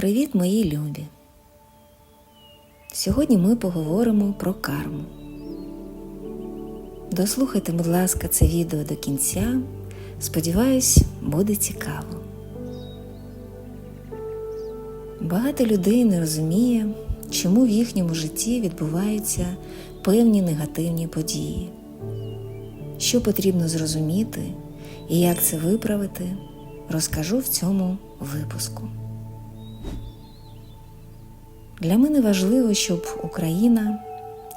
Привіт, мої любі! Сьогодні ми поговоримо про карму. Дослухайте, будь ласка, це відео до кінця. Сподіваюсь, буде цікаво. Багато людей не розуміє, чому в їхньому житті відбуваються певні негативні події. Що потрібно зрозуміти і як це виправити, розкажу в цьому випуску. Для мене важливо, щоб Україна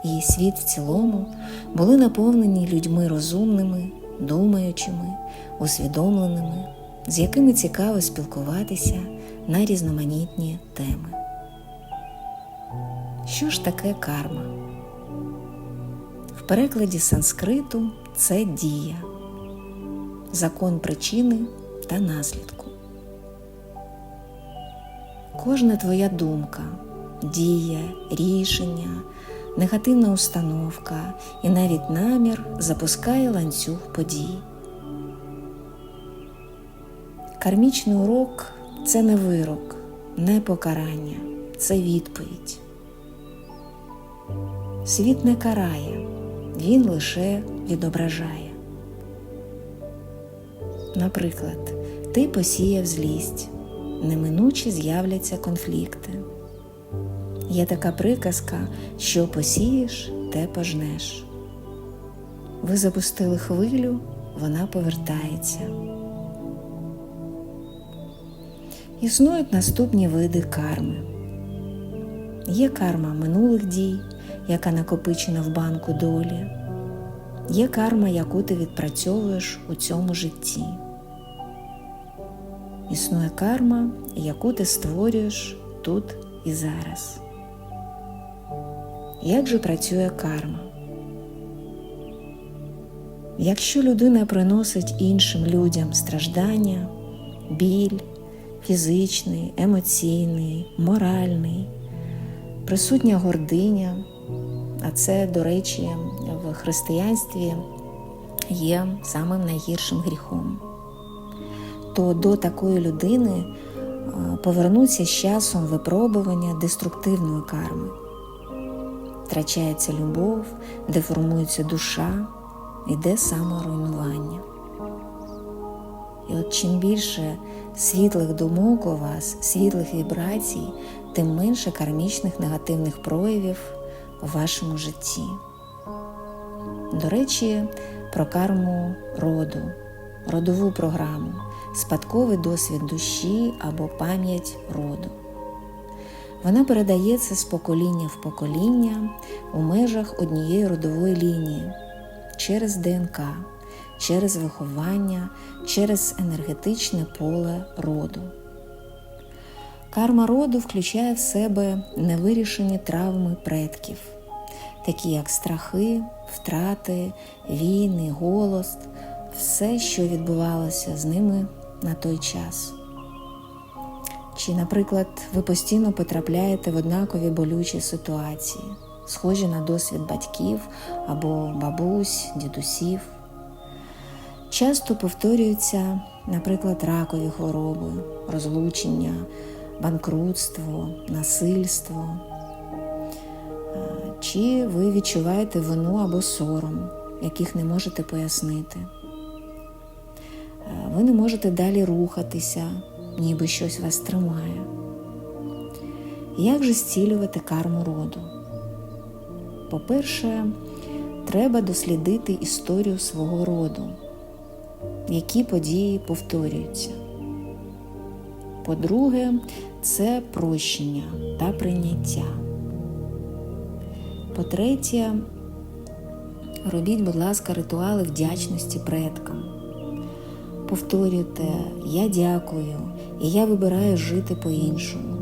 і світ в цілому були наповнені людьми розумними, думаючими, усвідомленими, з якими цікаво спілкуватися на різноманітні теми. Що ж таке карма? В перекладі санскриту це дія, закон причини та наслідку. Кожна твоя думка, дія, рішення, негативна установка і навіть намір запускає ланцюг подій. Кармічний урок це не вирок, не покарання, це відповідь. Світ не карає, він лише відображає. Наприклад, ти посіяв злість, неминуче з'являться конфлікти. Є така приказка, що посієш, те пожнеш. Ви запустили хвилю, вона повертається. Існують наступні види карми. Є карма минулих дій, яка накопичена в банку долі. Є карма, яку ти відпрацьовуєш у цьому житті. Існує карма, яку ти створюєш тут і зараз. Як же працює карма? Якщо людина приносить іншим людям страждання, біль, фізичний, емоційний, моральний, присутня гординя, а це, до речі, в християнстві є самим найгіршим гріхом, то до такої людини повернуться з часом випробування деструктивної карми. Втрачається любов, деформується душа, йде саморуйнування. І от чим більше світлих думок у вас, світлих вібрацій, тим менше кармічних негативних проявів у вашому житті. До речі, про карму роду, родову програму, спадковий досвід душі або пам'ять роду. Вона передається з покоління в покоління у межах однієї родової лінії через ДНК, через виховання, через енергетичне поле роду. Карма роду включає в себе невирішені травми предків, такі як страхи, втрати, війни, голос, все, що відбувалося з ними на той час. Чи, наприклад, ви постійно потрапляєте в однакові болючі ситуації, схожі на досвід батьків або бабусь, дідусів. Часто повторюються, наприклад, ракові хвороби, розлучення, банкрутство, насильство. Чи ви відчуваєте вину або сором, яких не можете пояснити? Ви не можете далі рухатися, ніби щось вас тримає. Як же зцілювати карму роду? По-перше, треба дослідити історію свого роду, які події повторюються. По-друге, це прощення та прийняття. По-третє, робіть, будь ласка, ритуали вдячності предкам. Повторюйте Я дякую і я вибираю жити по-іншому.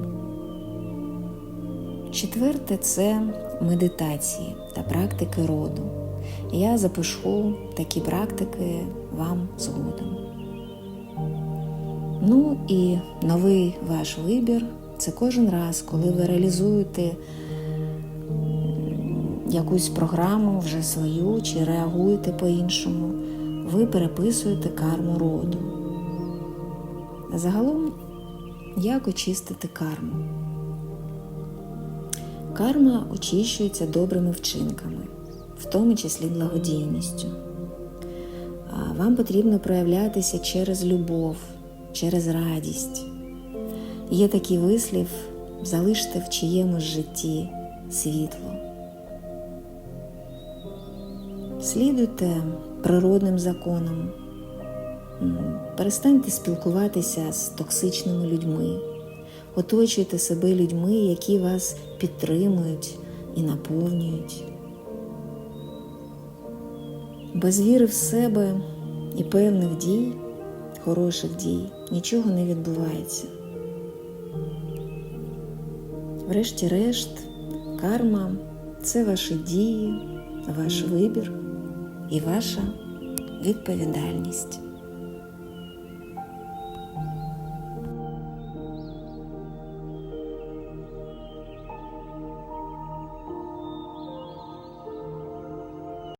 Четверте це медитації та практики роду. Я запишу такі практики вам згодом. Ну і новий ваш вибір це кожен раз, коли ви реалізуєте якусь програму вже свою чи реагуєте по-іншому, ви переписуєте карму роду. Загалом Як очистити карму? Карма очищується добрими вчинками, в тому числі благодійністю. Вам потрібно проявлятися через любов, через радість. Є такий вислів залиште в чиємусь житті світло. Слідуйте природним законам, перестаньте спілкуватися з токсичними людьми, оточуйте себе людьми, які вас підтримують і наповнюють. Без віри в себе і певних дій, хороших дій, нічого не відбувається. Врешті-решт, карма це ваші дії, ваш вибір і ваша відповідальність.